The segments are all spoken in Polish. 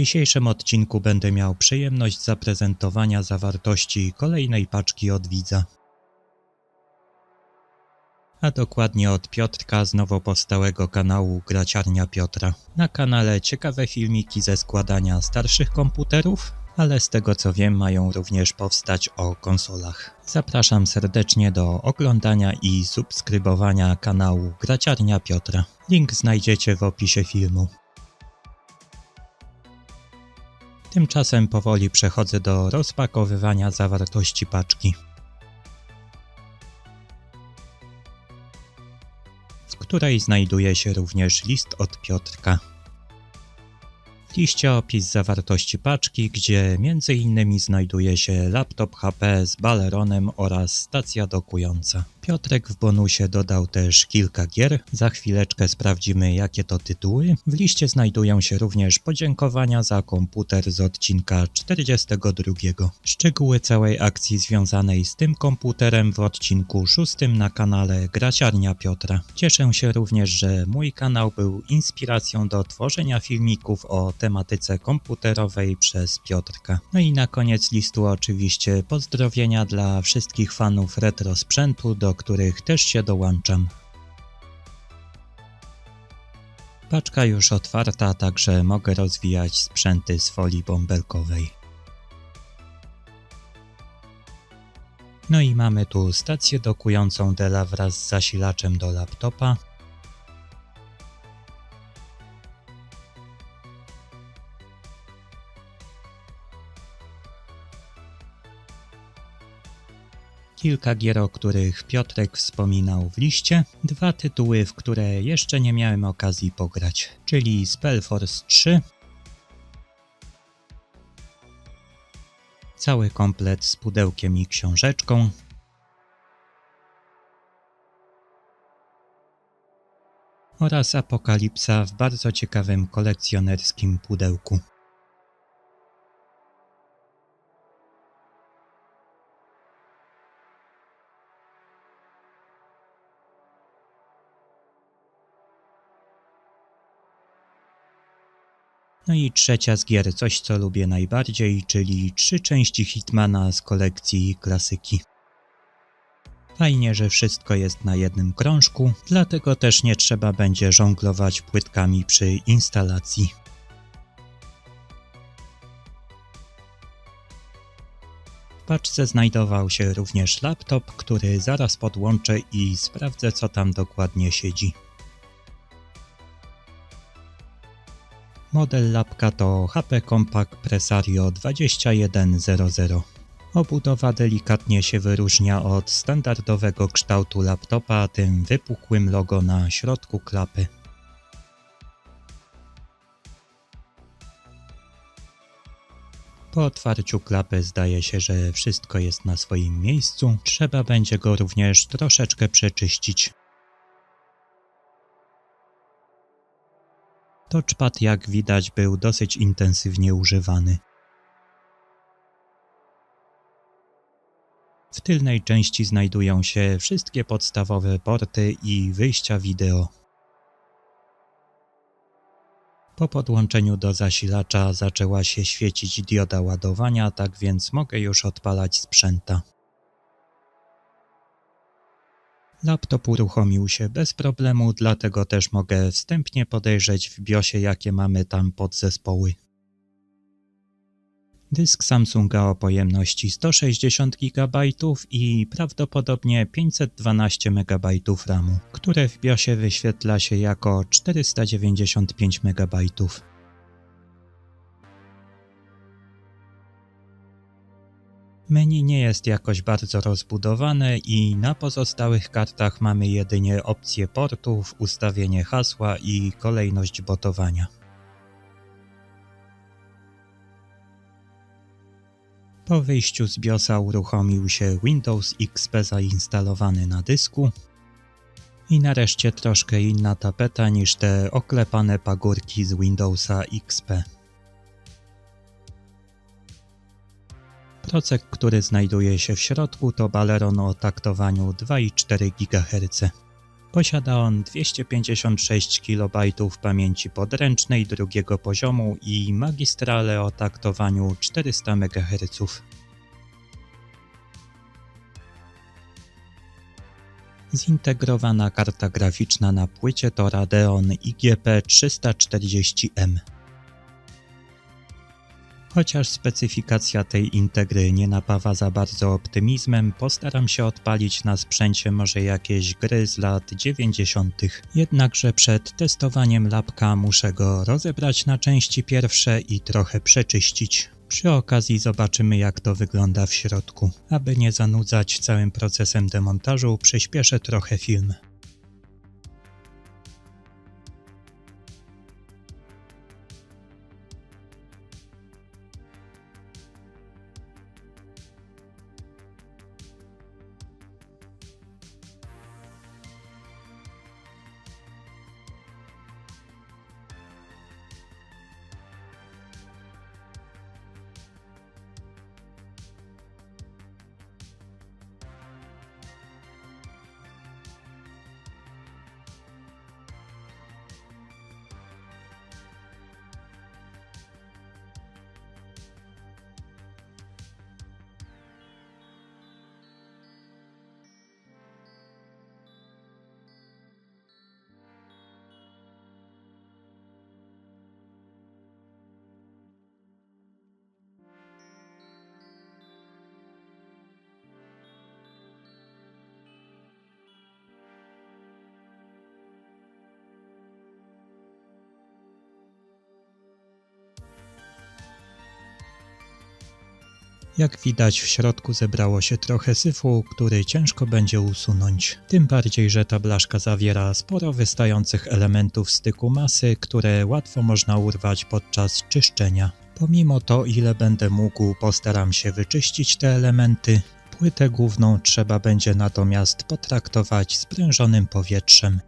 dzisiejszym odcinku będę miał przyjemność zaprezentowania zawartości kolejnej paczki od widza. A dokładnie od Piotrka z nowo powstałego kanału Graciarnia Piotra. Na kanale ciekawe filmiki ze składania starszych komputerów, ale z tego co wiem mają również powstać o konsolach. Zapraszam serdecznie do oglądania i subskrybowania kanału Graciarnia Piotra. Link znajdziecie w opisie filmu. Tymczasem powoli przechodzę do rozpakowywania zawartości paczki. w której znajduje się również list od Piotrka. W liście opis zawartości paczki, gdzie m.in. znajduje się laptop HP z baleronem oraz stacja dokująca. Piotrek w bonusie dodał też kilka gier, za chwileczkę sprawdzimy jakie to tytuły. W liście znajdują się również podziękowania za komputer z odcinka 42. Szczegóły całej akcji związanej z tym komputerem w odcinku 6 na kanale Graciarnia Piotra. Cieszę się również, że mój kanał był inspiracją do tworzenia filmików o tematyce komputerowej przez Piotrka. No i na koniec listu oczywiście pozdrowienia dla wszystkich fanów retro sprzętu, do których też się dołączam. Paczka już otwarta, także mogę rozwijać sprzęty z folii bąbelkowej. No i mamy tu stację dokującą Dela wraz z zasilaczem do laptopa. Kilka gier, o których Piotrek wspominał w liście, dwa tytuły, w które jeszcze nie miałem okazji pograć, czyli Spellforce 3, cały komplet z pudełkiem i książeczką, oraz Apokalipsa w bardzo ciekawym kolekcjonerskim pudełku. No i trzecia z gier, coś co lubię najbardziej, czyli trzy części Hitmana z kolekcji klasyki. Fajnie, że wszystko jest na jednym krążku, dlatego też nie trzeba będzie żonglować płytkami przy instalacji. W paczce znajdował się również laptop, który zaraz podłączę i sprawdzę co tam dokładnie siedzi. Model lapka to HP Compact Presario 2100. Obudowa delikatnie się wyróżnia od standardowego kształtu laptopa tym wypukłym logo na środku klapy. Po otwarciu klapy zdaje się, że wszystko jest na swoim miejscu. Trzeba będzie go również troszeczkę przeczyścić. Touchpad jak widać był dosyć intensywnie używany. W tylnej części znajdują się wszystkie podstawowe porty i wyjścia wideo. Po podłączeniu do zasilacza zaczęła się świecić dioda ładowania, tak więc mogę już odpalać sprzęta. Laptop uruchomił się bez problemu, dlatego też mogę wstępnie podejrzeć w BIOSie jakie mamy tam podzespoły. Dysk Samsunga o pojemności 160 GB i prawdopodobnie 512 MB RAMu, które w BIOSie wyświetla się jako 495 MB. Menu nie jest jakoś bardzo rozbudowane i na pozostałych kartach mamy jedynie opcje portów, ustawienie hasła i kolejność botowania. Po wyjściu z BIOSa uruchomił się Windows XP zainstalowany na dysku i nareszcie troszkę inna tapeta niż te oklepane pagórki z Windowsa XP. Procek, który znajduje się w środku to baleron o taktowaniu 2,4 GHz. Posiada on 256 KB pamięci podręcznej drugiego poziomu i magistrale o taktowaniu 400 MHz. Zintegrowana karta graficzna na płycie to Radeon IGP 340M. Chociaż specyfikacja tej integry nie napawa za bardzo optymizmem, postaram się odpalić na sprzęcie może jakieś gry z lat 90. Jednakże przed testowaniem lapka muszę go rozebrać na części pierwsze i trochę przeczyścić. Przy okazji zobaczymy jak to wygląda w środku. Aby nie zanudzać całym procesem demontażu, przyspieszę trochę film. Jak widać w środku zebrało się trochę syfu, który ciężko będzie usunąć. Tym bardziej, że ta blaszka zawiera sporo wystających elementów styku masy, które łatwo można urwać podczas czyszczenia. Pomimo to, ile będę mógł, postaram się wyczyścić te elementy. Płytę główną trzeba będzie natomiast potraktować sprężonym powietrzem.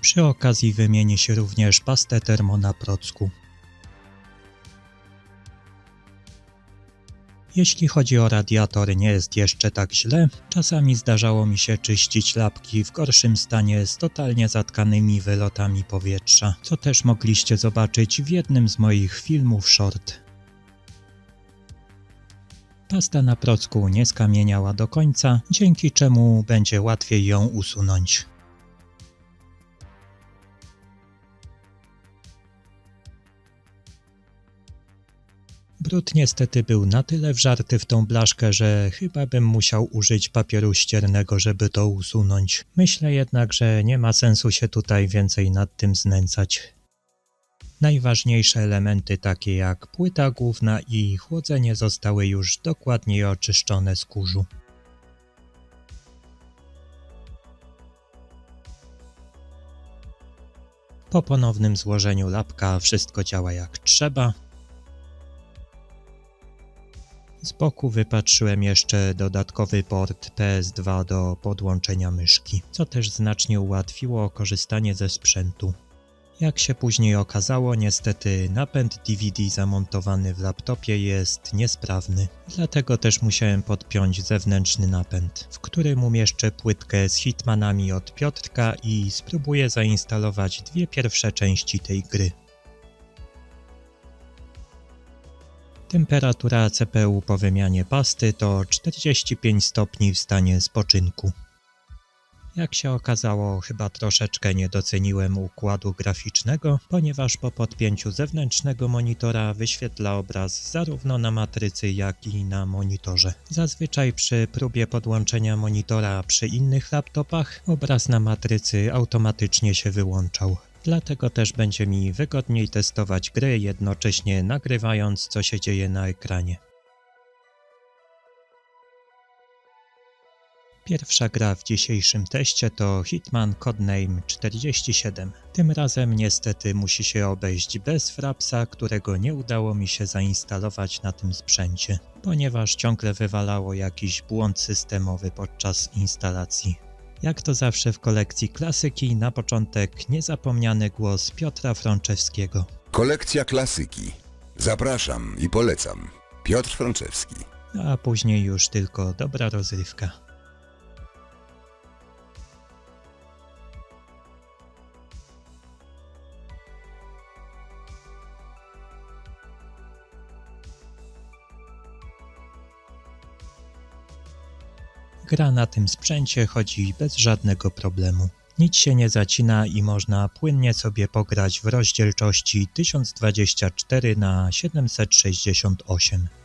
Przy okazji wymieni się również pastę termo na procku. Jeśli chodzi o radiator, nie jest jeszcze tak źle. Czasami zdarzało mi się czyścić lapki w gorszym stanie z totalnie zatkanymi wylotami powietrza, co też mogliście zobaczyć w jednym z moich filmów short. Pasta na procku nie skamieniała do końca, dzięki czemu będzie łatwiej ją usunąć. Brud niestety był na tyle wżarty w tą blaszkę, że chyba bym musiał użyć papieru ściernego, żeby to usunąć. Myślę jednak, że nie ma sensu się tutaj więcej nad tym znęcać. Najważniejsze elementy takie jak płyta główna i chłodzenie zostały już dokładnie oczyszczone z kurzu. Po ponownym złożeniu lapka wszystko działa jak trzeba. Z boku wypatrzyłem jeszcze dodatkowy port PS2 do podłączenia myszki, co też znacznie ułatwiło korzystanie ze sprzętu. Jak się później okazało, niestety napęd DVD zamontowany w laptopie jest niesprawny, dlatego też musiałem podpiąć zewnętrzny napęd, w którym umieszczę płytkę z hitmanami od Piotrka i spróbuję zainstalować dwie pierwsze części tej gry. Temperatura CPU po wymianie pasty to 45 stopni w stanie spoczynku. Jak się okazało, chyba troszeczkę nie doceniłem układu graficznego, ponieważ po podpięciu zewnętrznego monitora wyświetla obraz zarówno na matrycy, jak i na monitorze. Zazwyczaj przy próbie podłączenia monitora przy innych laptopach obraz na matrycy automatycznie się wyłączał. Dlatego też będzie mi wygodniej testować gry, jednocześnie nagrywając co się dzieje na ekranie. Pierwsza gra w dzisiejszym teście to Hitman Codename 47. Tym razem niestety musi się obejść bez Frapsa, którego nie udało mi się zainstalować na tym sprzęcie, ponieważ ciągle wywalało jakiś błąd systemowy podczas instalacji. Jak to zawsze w kolekcji klasyki, na początek niezapomniany głos Piotra Frączewskiego. Kolekcja klasyki. Zapraszam i polecam. Piotr Frączewski. A później już tylko dobra rozrywka. Gra na tym sprzęcie chodzi bez żadnego problemu. Nic się nie zacina i można płynnie sobie pograć w rozdzielczości 1024 na 768.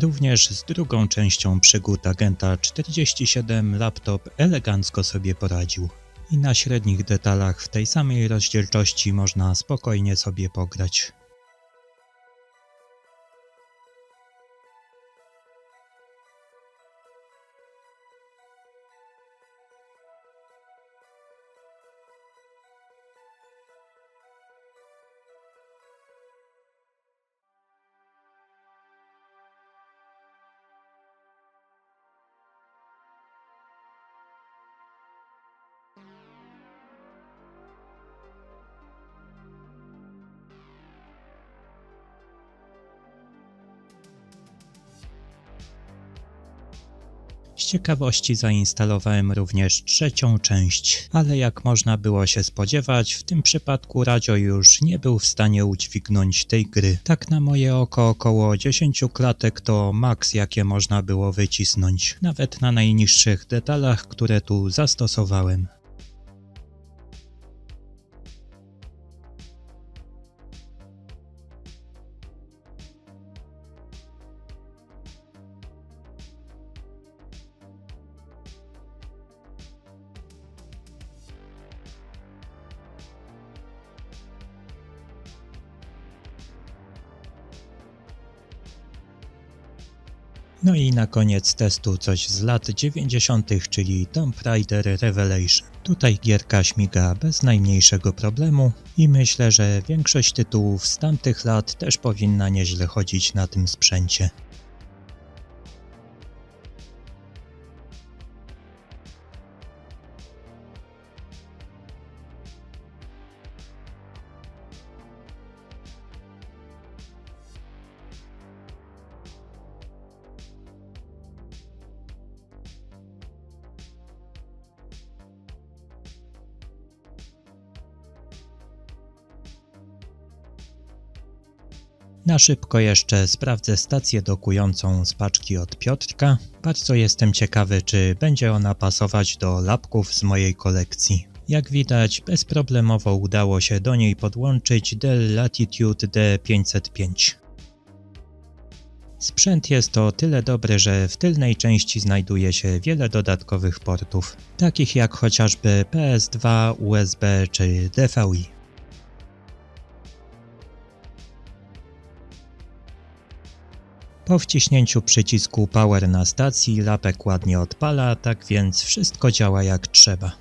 Również z drugą częścią przygód Agenta 47 laptop elegancko sobie poradził. I na średnich detalach w tej samej rozdzielczości można spokojnie sobie pograć. Ciekawości zainstalowałem również trzecią część, ale jak można było się spodziewać, w tym przypadku Radio już nie był w stanie udźwignąć tej gry. Tak na moje oko około 10 klatek to maks jakie można było wycisnąć, nawet na najniższych detalach, które tu zastosowałem. No i na koniec testu coś z lat 90., czyli Tomb Raider Revelation. Tutaj gierka śmiga bez najmniejszego problemu i myślę, że większość tytułów z tamtych lat też powinna nieźle chodzić na tym sprzęcie. Na szybko jeszcze sprawdzę stację dokującą z paczki od Piotrka. Bardzo jestem ciekawy, czy będzie ona pasować do lapków z mojej kolekcji. Jak widać, bezproblemowo udało się do niej podłączyć Dell Latitude D505. Sprzęt jest o tyle dobry, że w tylnej części znajduje się wiele dodatkowych portów, takich jak chociażby PS2, USB czy DVI. Po wciśnięciu przycisku Power na stacji lapek ładnie odpala, tak więc wszystko działa jak trzeba.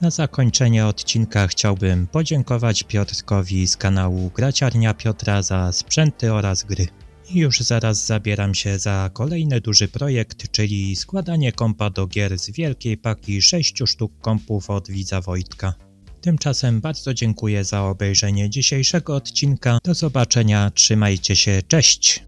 Na zakończenie odcinka chciałbym podziękować Piotrkowi z kanału Graciarnia Piotra za sprzęty oraz gry. I już zaraz zabieram się za kolejny duży projekt, czyli składanie kompa do gier z wielkiej paki 6 sztuk kompów od widza Wojtka. Tymczasem bardzo dziękuję za obejrzenie dzisiejszego odcinka. Do zobaczenia, trzymajcie się, cześć!